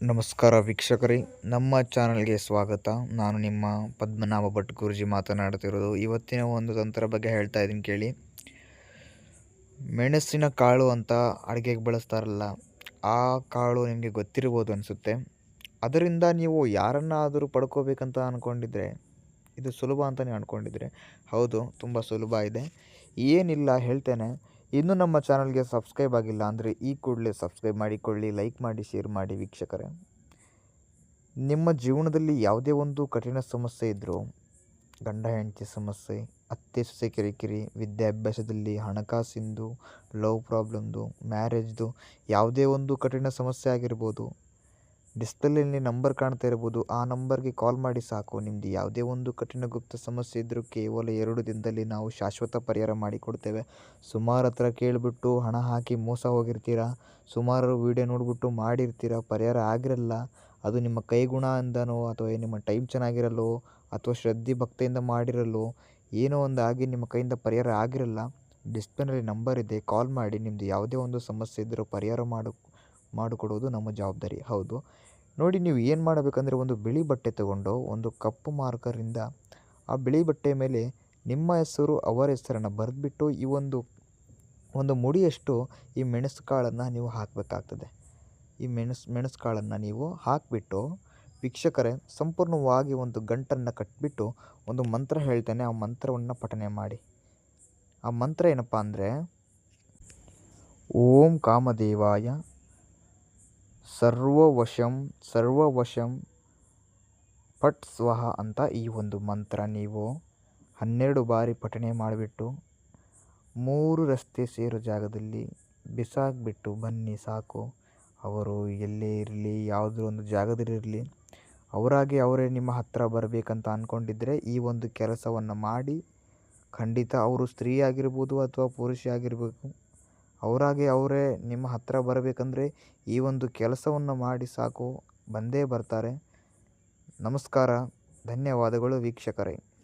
ನಮಸ್ಕಾರ ವೀಕ್ಷಕರೇ, ನಮ್ಮ ಚಾನಲ್ಗೆ ಸ್ವಾಗತ. ನಾನು ನಿಮ್ಮ ಪದ್ಮನಾಭ ಭಟ್ ಗುರುಜಿ ಮಾತನಾಡ್ತಿರೋದು ಇವತ್ತಿನ ಒಂದು ತಂತ್ರ ಬಗ್ಗೆ ಹೇಳ್ತಾ ಇದ್ದೀನಿ ಕೇಳಿ. ಮೆಣಸಿನ ಕಾಳು ಅಂತ ಅಡುಗೆಗೆ ಬಳಸ್ತಾರಲ್ಲ, ಆ ಕಾಳು ನಿಮಗೆ ಗೊತ್ತಿರ್ಬೋದು ಅನಿಸುತ್ತೆ. ಅದರಿಂದ ನೀವು ಯಾರನ್ನಾದರೂ ಪಡ್ಕೋಬೇಕಂತ ಅಂದ್ಕೊಂಡಿದ್ರೆ ಇದು ಸುಲಭ ಅಂತ ನೀವು ಅಂದ್ಕೊಂಡಿದ್ರೆ ಹೌದು, ತುಂಬ ಸುಲಭ ಇದೆ. ಏನಿಲ್ಲ, ಹೇಳ್ತೇನೆ. ಇನ್ನೂ ನಮ್ಮ ಚಾನಲ್ಗೆ ಸಬ್ಸ್ಕ್ರೈಬ್ ಆಗಿಲ್ಲ ಅಂದರೆ ಈ ಕೂಡಲೇ ಸಬ್ಸ್ಕ್ರೈಬ್ ಮಾಡಿಕೊಳ್ಳಿ, ಲೈಕ್ ಮಾಡಿ, ಶೇರ್ ಮಾಡಿ ವೀಕ್ಷಕರೇ. ನಿಮ್ಮ ಜೀವನದಲ್ಲಿ ಯಾವುದೇ ಒಂದು ಕಠಿಣ ಸಮಸ್ಯೆ ಇದ್ದರೂ ಗಂಡ, ಹೆಂಡತಿ ಸಮಸ್ಯೆ, ಅತ್ತೆ, ಸೊಸೆ, ಕಿರಿಕಿರಿ, ವಿದ್ಯಾಭ್ಯಾಸದಲ್ಲಿ ಹಣಕಾಸಿಂದು, ಲವ್ ಪ್ರಾಬ್ಲಮ್ದು, ಮ್ಯಾರೇಜ್ದು ಯಾವುದೇ ಒಂದು ಕಠಿಣ ಸಮಸ್ಯೆ ಆಗಿರ್ಬೋದು ಡಿಸ್ಪ್ಲೇಲಿ ನಂಬರ್ ಕಾಣ್ತಾ ಇರ್ಬೋದು. ಆ ನಂಬರ್ಗೆ ಕಾಲ್ ಮಾಡಿ ಸಾಕು. ನಿಮ್ಮದು ಯಾವುದೇ ಒಂದು ಕಠಿಣ ಗುಪ್ತ ಸಮಸ್ಯೆ ಇದ್ದರೂ ಕೇವಲ ಎರಡು ದಿನದಲ್ಲಿ ನಾವು ಶಾಶ್ವತ ಪರಿಹಾರ ಮಾಡಿಕೊಡ್ತೇವೆ. ಸುಮಾರು ಹತ್ರ ಕೇಳಿಬಿಟ್ಟು ಹಣ ಹಾಕಿ ಮೋಸ ಹೋಗಿರ್ತೀರಾ? ಸುಮಾರು ವೀಡಿಯೋ ನೋಡಿಬಿಟ್ಟು ಮಾಡಿರ್ತೀರ? ಪರಿಹಾರ ಆಗಿರಲ್ಲ? ಅದು ನಿಮ್ಮ ಕೈಗುಣದಿಂದನೋ ಅಥವಾ ನಿಮ್ಮ ಟೈಮ್ ಚೆನ್ನಾಗಿರಲ್ಲೋ ಅಥವಾ ಶ್ರದ್ಧೆ ಭಕ್ತಿಯಿಂದ ಮಾಡಿರಲ್ಲೋ? ಏನೋ ಒಂದು ಆಗಿ ನಿಮ್ಮ ಕೈಯಿಂದ ಪರಿಹಾರ ಆಗಿರಲ್ಲ? ಡಿಸ್ಪ್ಲೇನಲ್ಲಿ ನಂಬರ್ ಇದೆ. ಕಾಲ್ ಮಾಡಿ. ನಿಮ್ಮದು ಯಾವುದೇ ಒಂದು ಸಮಸ್ಯೆ ಇದ್ದರೂ ಪರಿಹಾರ ಮಾಡು. ಮಾಡಿಕೊಡೋದು ನಮ್ಮ ಜವಾಬ್ದಾರಿ. ಹೌದು. ನೋಡಿ, ನೀವು ಏನು ಮಾಡಬೇಕಂದ್ರೆ ಒಂದು ಬಿಳಿ ಬಟ್ಟೆ ತಗೊಂಡು ಒಂದು ಕಪ್ಪು ಮಾರ್ಕರಿಂದ ಆ ಬಿಳಿ ಬಟ್ಟೆ ಮೇಲೆ ನಿಮ್ಮ ಹೆಸರು, ಅವರ ಹೆಸರನ್ನು ಬರೆದ್ಬಿಟ್ಟು ಈ ಒಂದು ಒಂದು ಮುಡಿಯಷ್ಟು ಈ ಮೆಣಸು ಕಾಳನ್ನು ನೀವು ಹಾಕಬೇಕಾಗ್ತದೆ. ಈ ಮೆಣಸು ಮೆಣಸು ಕಾಳನ್ನು ನೀವು ಹಾಕಿಬಿಟ್ಟು ವೀಕ್ಷಕರೇ, ಸಂಪೂರ್ಣವಾಗಿ ಒಂದು ಗಂಟನ್ನು ಕಟ್ಟಿಬಿಟ್ಟು ಒಂದು ಮಂತ್ರ ಹೇಳ್ತೇನೆ, ಆ ಮಂತ್ರವನ್ನು ಪಠನೆ ಮಾಡಿ. ಆ ಮಂತ್ರ ಏನಪ್ಪ ಅಂದರೆ, ಓಂ ಕಾಮದೇವಾಯ ಸರ್ವವಶಂ ಸರ್ವವಶಂ ಪಟ್ ಸ್ವಹ ಅಂತ ಈ ಒಂದು ಮಂತ್ರ ನೀವು ಹನ್ನೆರಡು ಬಾರಿ ಪಠಣೆ ಮಾಡಿಬಿಟ್ಟು ಮೂರು ರಸ್ತೆ ಸೇರೋ ಜಾಗದಲ್ಲಿ ಬಿಸಾಕಿಬಿಟ್ಟು ಬನ್ನಿ ಸಾಕು. ಅವರು ಎಲ್ಲೇ ಇರಲಿ ಯಾವುದೋ ಒಂದು ಜಾಗದಲ್ಲಿರಲಿ ಅವರಾಗಿ ಅವರೇ ನಿಮ್ಮ ಹತ್ತಿರ ಬರಬೇಕಂತ ಅಂದ್ಕೊಂಡಿದ್ದರೆ ಈ ಒಂದು ಕೆಲಸವನ್ನು ಮಾಡಿ ಖಂಡಿತ ಅವರು ಸ್ತ್ರೀ ಆಗಿರ್ಬೋದು ಅಥವಾ ಪುರುಷ ಆಗಿರಬೇಕು ಅವರಾಗೆ ಅವರೇ ನಿಮ್ಮ ಹತ್ತಿರ ಬರಬೇಕಂದ್ರೆ ಈ ಒಂದು ಕೆಲಸವನ್ನು ಮಾಡಿ ಸಾಕು. ಬಂದೇ ಬರ್ತಾರೆ. ನಮಸ್ಕಾರ. ಧನ್ಯವಾದಗಳು ವೀಕ್ಷಕರೇ.